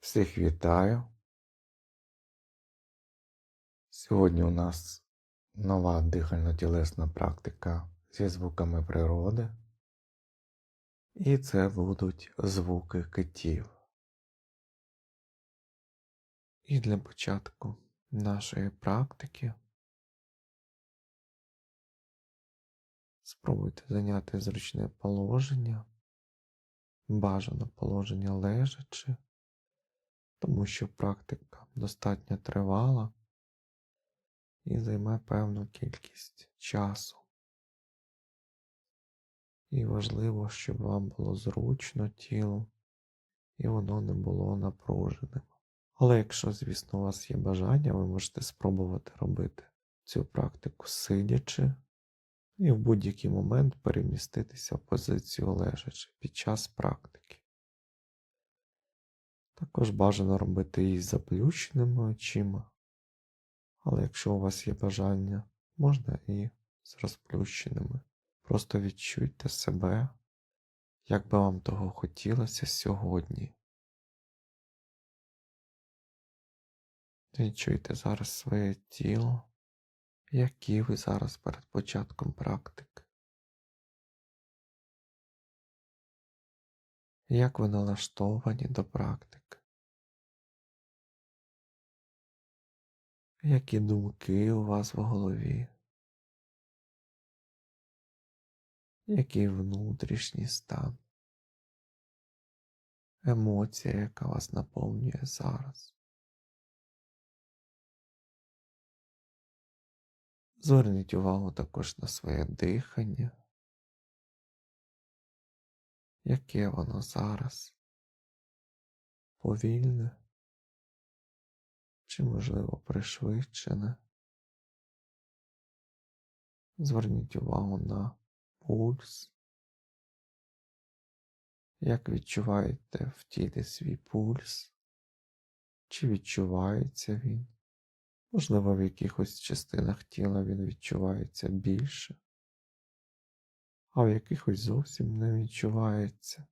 Всіх вітаю. Сьогодні у нас нова дихально-тілесна практика зі звуками природи. І це будуть звуки китів. І для початку нашої практики спробуйте зайняти зручне положення, бажано положення лежачи тому що практика достатньо тривала і займе певну кількість часу. І важливо, щоб вам було зручно тіло і воно не було напруженим. Але якщо, звісно, у вас є бажання, ви можете спробувати робити цю практику сидячи і в будь-який момент переміститися в позицію лежачи під час практики. Також бажано робити її заплющеними очима, але якщо у вас є бажання, можна і з розплющеними. Просто відчуйте себе, як би вам того хотілося сьогодні. Відчуйте зараз своє тіло, які ви зараз перед початком практики. Як ви налаштовані до практики? Які думки у вас в голові? Який внутрішній стан? Емоція, яка вас наповнює зараз? Зверніть увагу також на своє дихання яке воно зараз? Повільне? Чи, можливо, пришвидшене. Зверніть увагу на пульс, як відчуваєте в тілі свій пульс, чи відчувається він, можливо, в якихось частинах тіла він відчувається більше а в якихось зовсім не відчувається.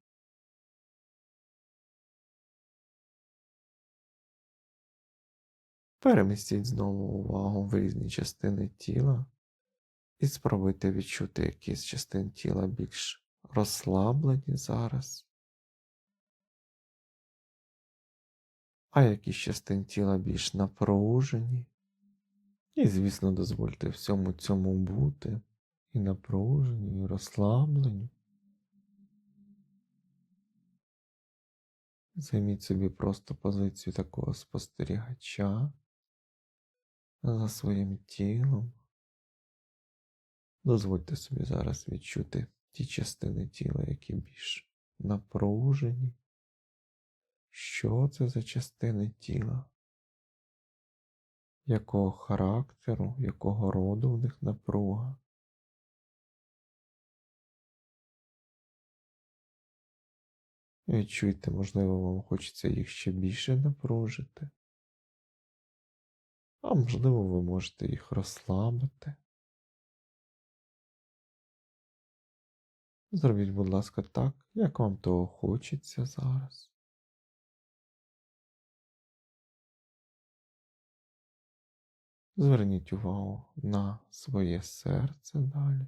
Перемістіть знову увагу в різні частини тіла і спробуйте відчути якісь частини тіла більш розслаблені зараз, а якісь частини тіла більш напружені. І, звісно, дозвольте всьому цьому бути і напружені, і розслаблені. Займіть собі просто позицію такого спостерігача за своїм тілом. Дозвольте собі зараз відчути ті частини тіла, які більш напружені. Що це за частини тіла? Якого характеру, якого роду в них напруга? Відчуйте, можливо, вам хочеться їх ще більше напружити. А можливо, ви можете їх розслабити. Зробіть, будь ласка, так, як вам того хочеться зараз. Зверніть увагу на своє серце далі.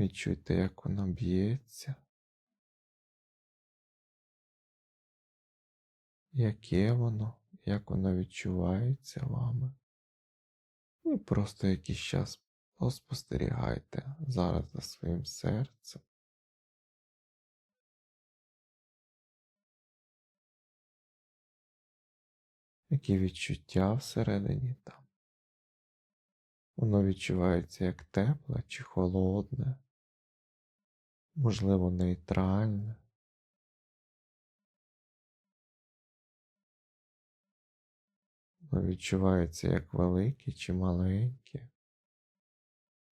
Відчуйте, як воно б'ється, яке воно, як воно відчувається вами. І просто якийсь час поспостерігайте зараз за своїм серцем. Які відчуття всередині там? Воно відчувається як тепле чи холодне можливо, нейтральне. Відчувається як великий чи маленький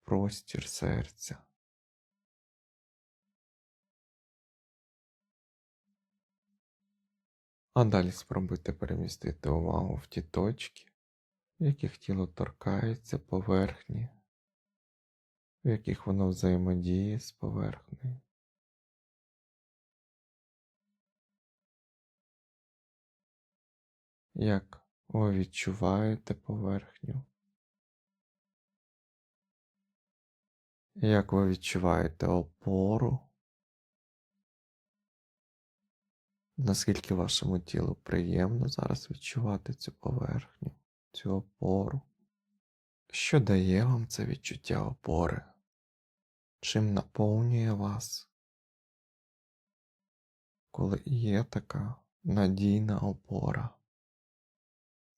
простір серця. А далі спробуйте перемістити увагу в ті точки, в яких тіло торкається поверхні в яких воно взаємодіє з поверхнею. Як ви відчуваєте поверхню? Як ви відчуваєте опору? Наскільки вашому тілу приємно зараз відчувати цю поверхню, цю опору? Що дає вам це відчуття опори? Чим наповнює вас, коли є така надійна опора?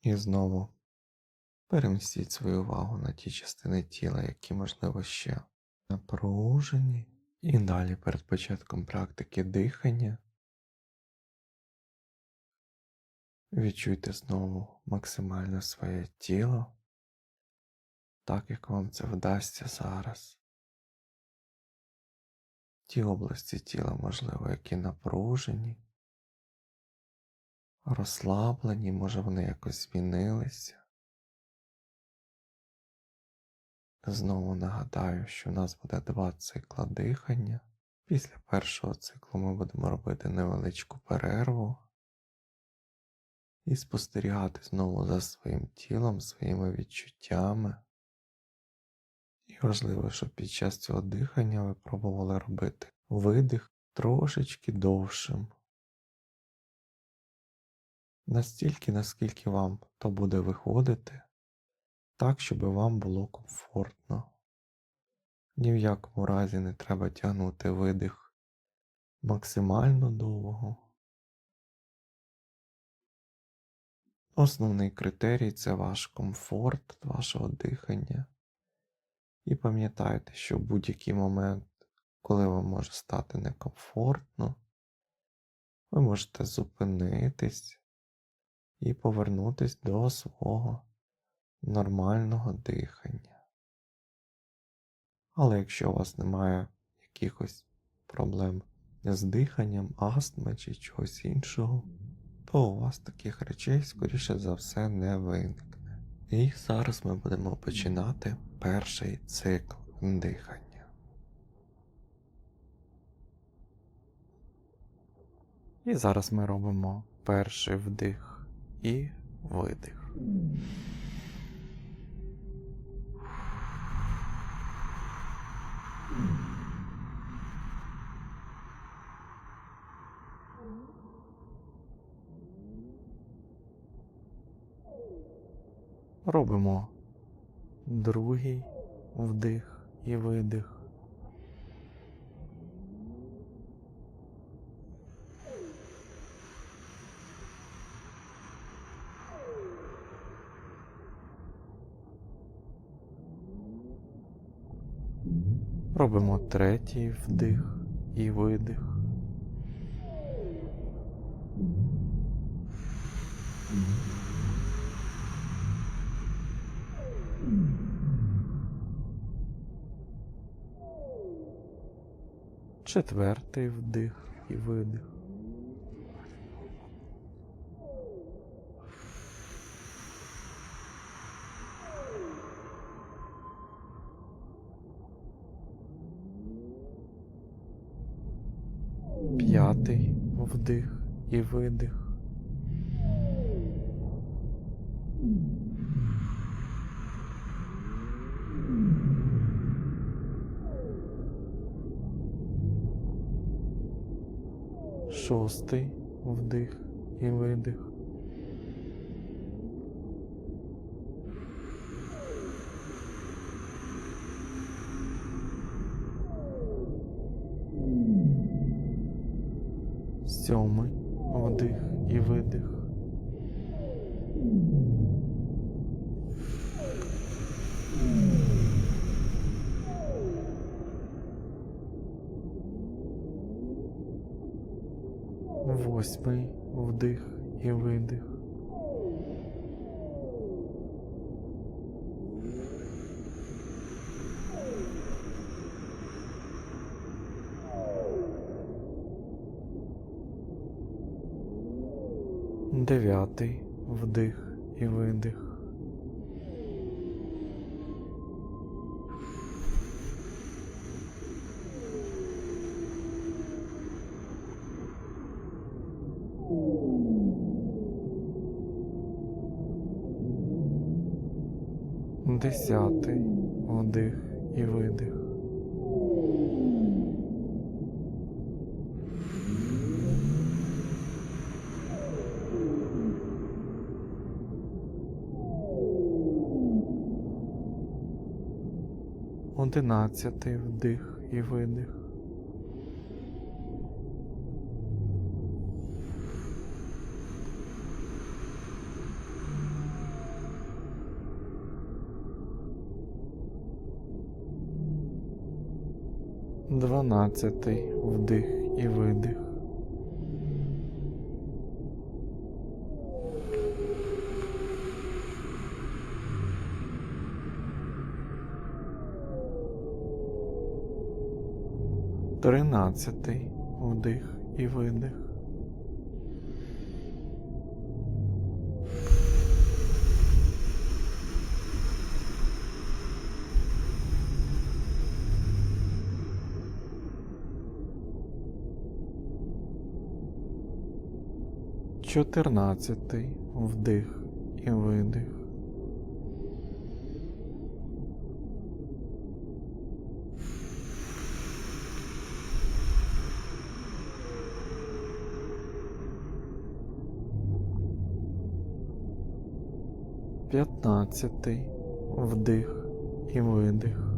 І знову перемістіть свою увагу на ті частини тіла, які, можливо, ще напружені. І далі перед початком практики дихання відчуйте знову максимально своє тіло, так як вам це вдасться зараз. Ті області тіла, можливо, які напружені, розслаблені, може вони якось змінилися. Знову нагадаю, що у нас буде два цикла дихання. Після першого циклу ми будемо робити невеличку перерву і спостерігати знову за своїм тілом, своїми відчуттями. І важливо, щоб під час цього дихання ви пробували робити видих трошечки довшим. Настільки, наскільки вам то буде виходити, так, щоб вам було комфортно. Ні в якому разі не треба тягнути видих максимально довго. Основний критерій це ваш комфорт вашого дихання. І пам'ятайте, що в будь-який момент, коли вам може стати некомфортно, ви можете зупинитись і повернутись до свого нормального дихання. Але якщо у вас немає якихось проблем з диханням, астми чи чогось іншого, то у вас таких речей, скоріше за все, не виникне. І зараз ми будемо починати перший цикл дихання. І зараз ми робимо перший вдих і видих. Робимо другий вдих і видих. Робимо третій вдих і видих. Четвертий вдих і видих. П'ятий вдих і видих. Шостий вдих і видих. І видих. Дев'ятий вдих і видих. Десятий вдих і видих. Одинадцятий вдих і видих. Дванадцятий вдих і видих. Тринадцятий вдих і видих. Чотирнадцятий вдих і видих. П'ятнадцятий вдих і видих.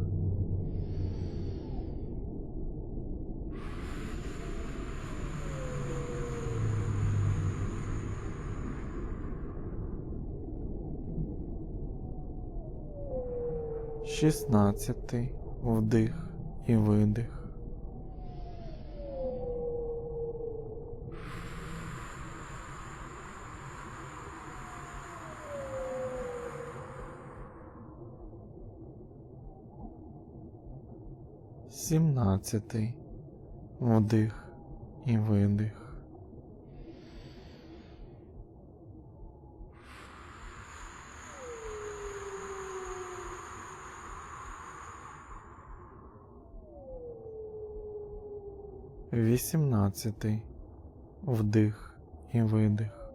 Шістнадцятий вдих і видих. Сімнадцятий вдих і видих. Вісімнадцятий вдих і видих.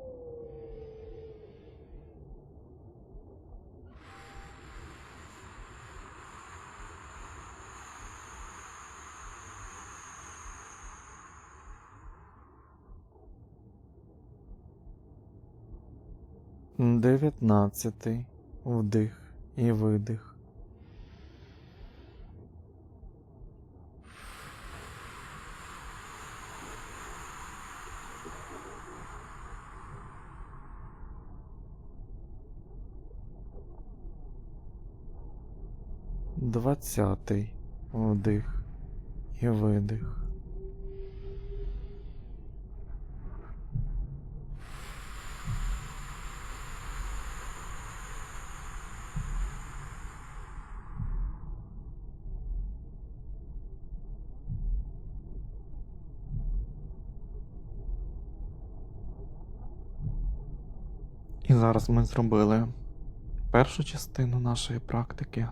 Дев'ятнадцятий вдих і видих. Двадцятий вдих і видих. І зараз ми зробили першу частину нашої практики.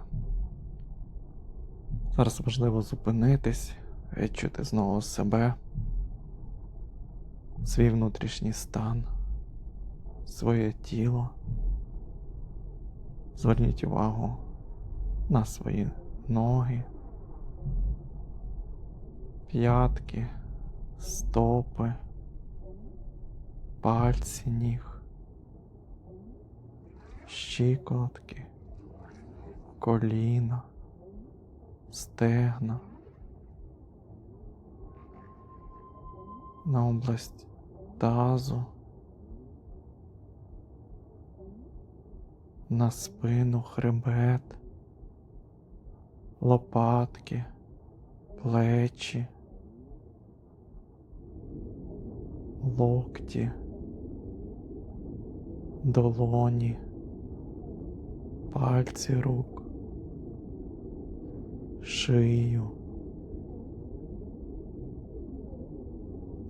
Зараз важливо зупинитись, відчути знову себе, свій внутрішній стан, своє тіло. Зверніть увагу на свої ноги, п'ятки, стопи, пальці ніг, щиколотки, коліна стегна, на область тазу, на спину, хребет, лопатки, плечі, локті, долоні, пальці рук шию,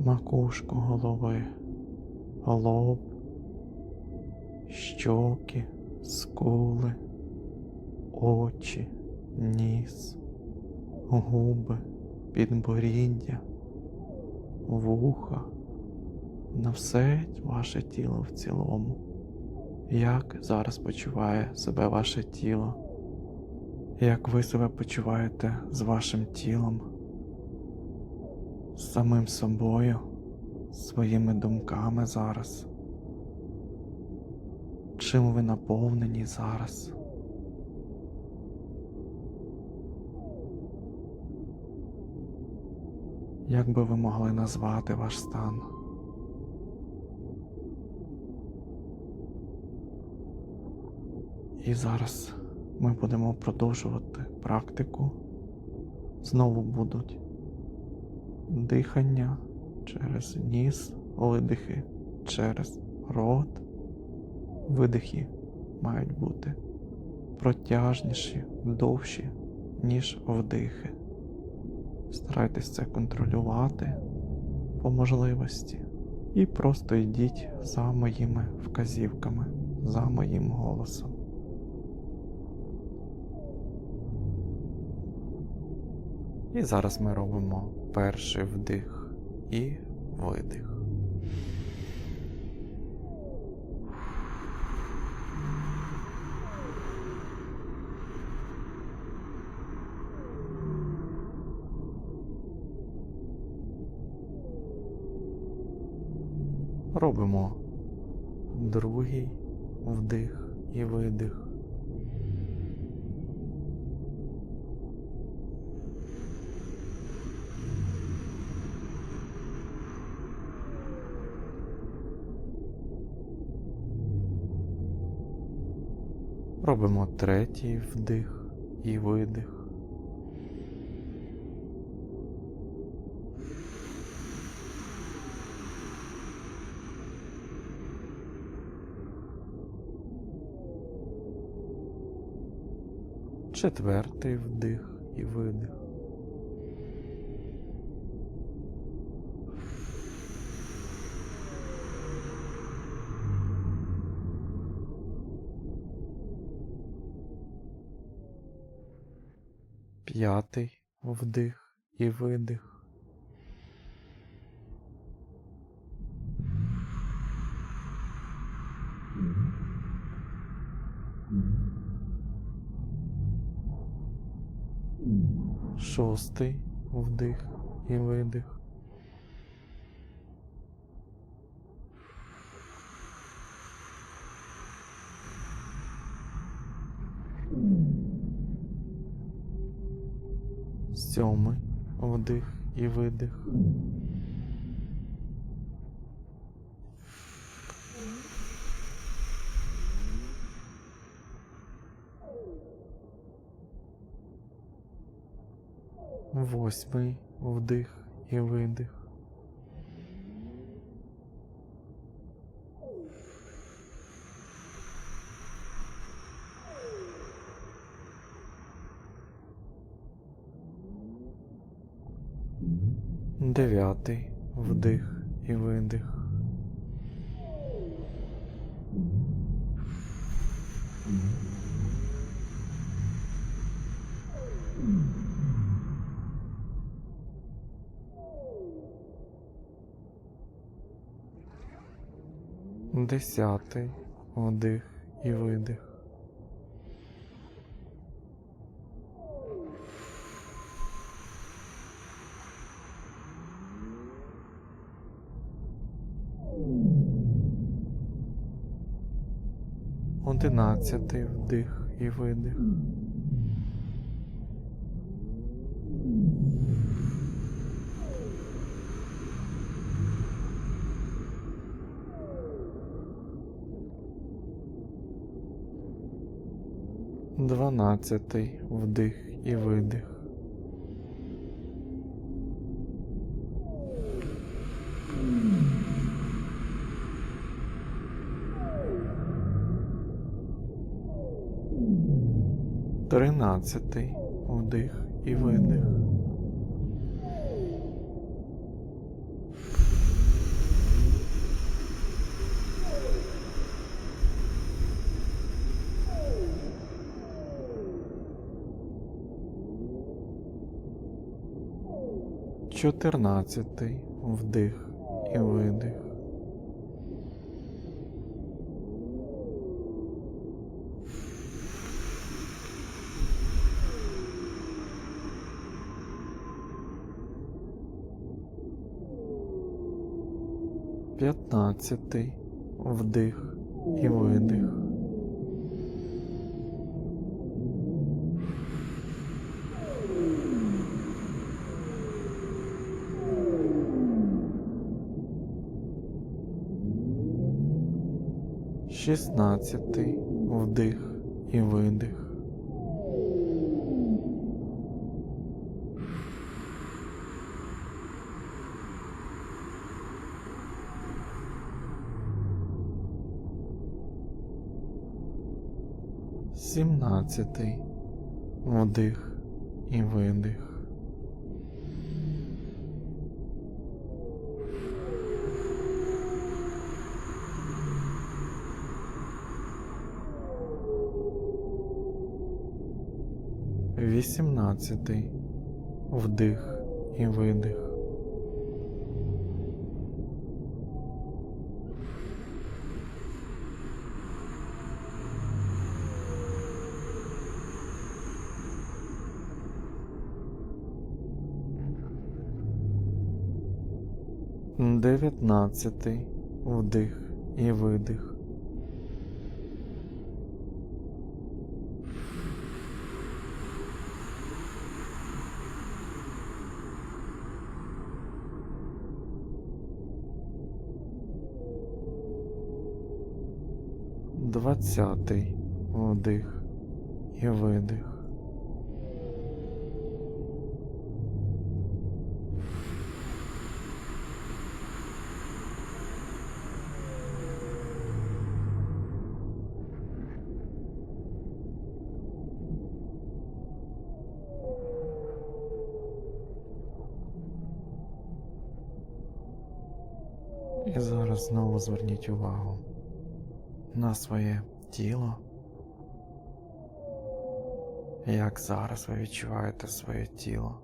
макушку голови, лоб, щоки, скули, очі, ніс, губи, підборіддя, вуха, на все ваше тіло в цілому. Як зараз почуває себе ваше тіло? Як ви себе почуваєте з вашим тілом, з самим собою, своїми думками зараз. Чим ви наповнені зараз? Як би ви могли назвати ваш стан? І зараз ми будемо продовжувати практику. Знову будуть дихання через ніс, видихи через рот. Видихи мають бути протяжніші, довші, ніж вдихи. Старайтесь це контролювати по можливості і просто йдіть за моїми вказівками, за моїм голосом. І зараз ми робимо перший вдих і видих. Робимо другий вдих і видих. Робимо третій вдих і видих. Четвертий вдих і видих. П'ятий вдих і видих. Шостий вдих і видих. Видих. Восьмий вдих і видих. Дев'ятий вдих і видих. Десятий вдих і видих. Одинадцятий вдих і видих. Дванадцятий вдих і видих. Тринадцятий вдих і видих. Чотирнадцятий вдих і видих. П'ятнадцятий вдих і видих. Шістнадцятий вдих і видих. Сімнадцятий вдих і видих. Вісімнадцятий вдих і видих. Дев'ятнадцятий вдих і видих. Двадцятий вдих і видих. Знову зверніть увагу на своє тіло. Як зараз ви відчуваєте своє тіло?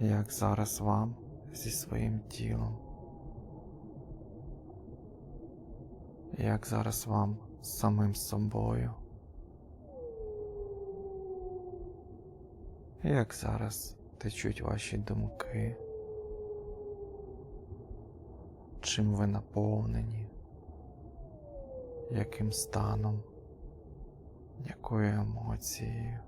Як зараз вам зі своїм тілом? Як зараз вам з самим собою? Як зараз течуть ваші думки? Чим ви наповнені? Яким станом? Якою емоцією?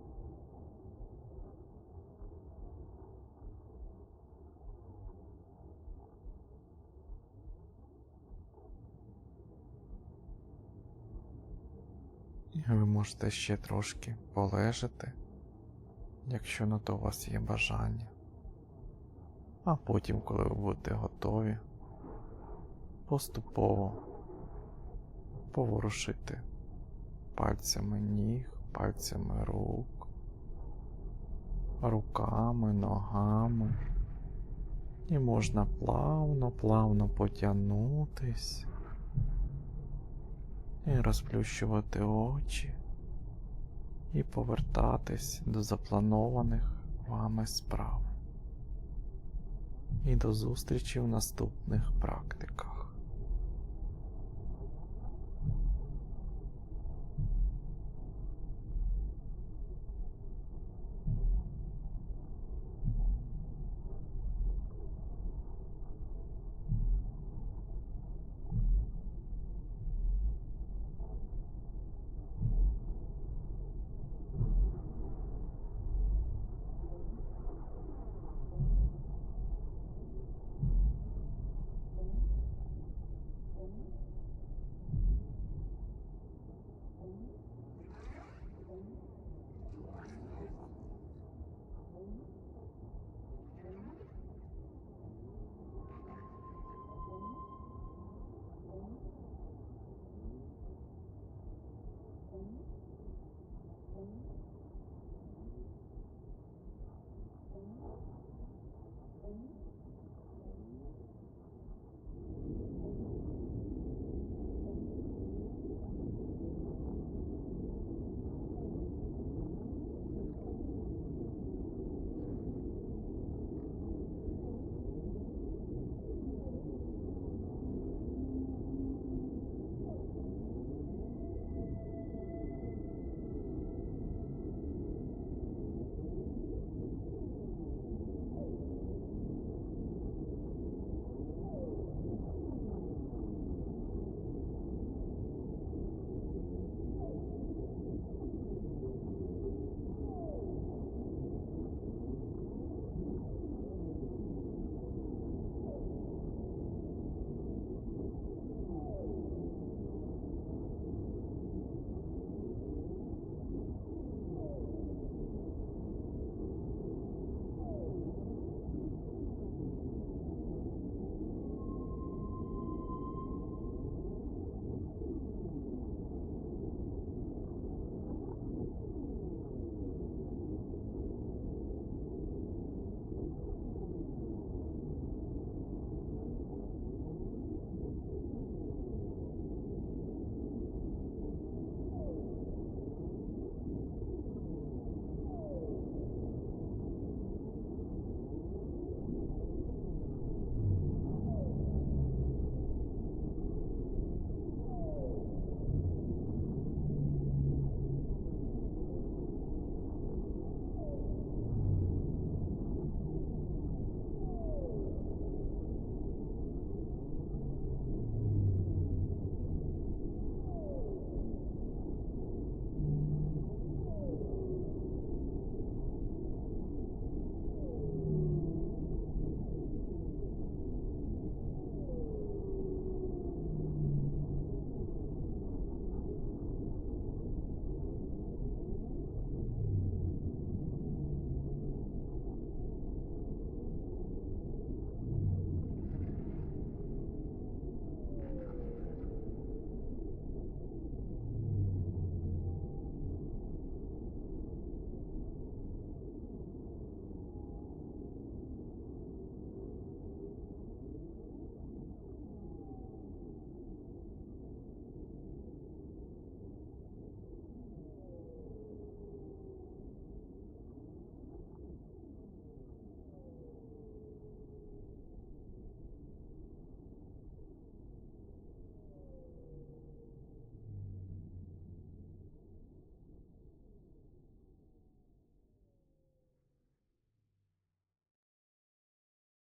Ви можете ще трошки полежати, якщо на то у вас є бажання. А потім, коли ви будете готові, поступово поворушити пальцями ніг, пальцями рук, руками, ногами. І можна плавно, плавно потягнутись і розплющувати очі і повертатись до запланованих вами справ. І до зустрічі в наступних практиках.